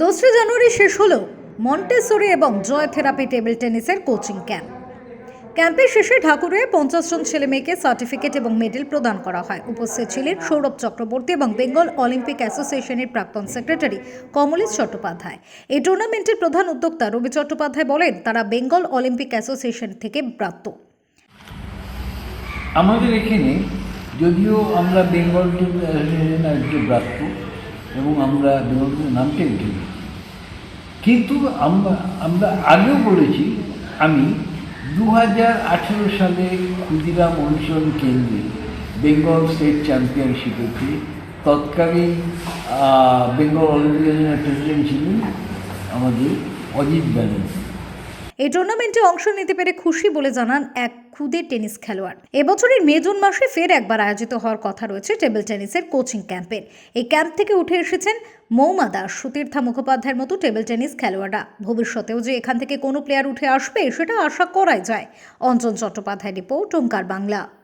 দোসরা জানুয়ারি শেষ হলো মন্টেসরি এবং জয় থেরাপি টেবিল টেনিসের কোচিং ক্যাম্প। ক্যাম্পের শেষে ঠাকুরে পঞ্চাশ জন ছেলে মেয়েকে সার্টিফিকেট এবং মেডেল প্রদান করা হয়। উপস্থিত ছিলেন সৌরভ চক্রবর্তী এবং বেঙ্গল অলিম্পিক অ্যাসোসিয়েশনের প্রাক্তন সেক্রেটারি কমলেশ চট্টোপাধ্যায়। এই টুর্নামেন্টের প্রধান উদ্যোক্তা রবি চট্টোপাধ্যায় বলেন, তারা বেঙ্গল অলিম্পিক অ্যাসোসিয়েশন থেকে প্রাপ্ত। আমাদের এখানে যদিও আমরা বেঙ্গল প্রাপ্ত এবং আমরা বেঙ্গল টিমের নামটা উঠে। কিন্তু আমরা আমরা আগেও বলেছি, আমি দু হাজার আঠেরো সালে ক্ষুদিরাম অনুসরণ কেন্দ্রে বেঙ্গল স্টেট চ্যাম্পিয়নশিপেতে তৎকালীন বেঙ্গল অলিম্পিক প্রেসিডেন্ট ছিলেন আমাদের অজিত ব্যানার্জি এই টুর্নামেন্টে অংশ নিতে পেরে খুশি বলে জানান এক খুদে টেনিস খেলোয়াড়। এবছরের মে, জুন মাসে ফের একবার আয়োজিত হওয়ার কথা রয়েছে টেবিল টেনিসের কোচিং ক্যাম্পের এই ক্যাম্প থেকে উঠে এসেছেন মৌমা দাস সুতীর্থা মুখোপাধ্যায়ের মতো টেবিল টেনিস খেলোয়াড়রা। ভবিষ্যতেও যে এখান থেকে কোনো প্লেয়ার উঠে আসবে, সেটা আশা করাই যায়। অঞ্জন চট্টোপাধ্যায় রিপোর্ট, ওঙ্কার বাংলা।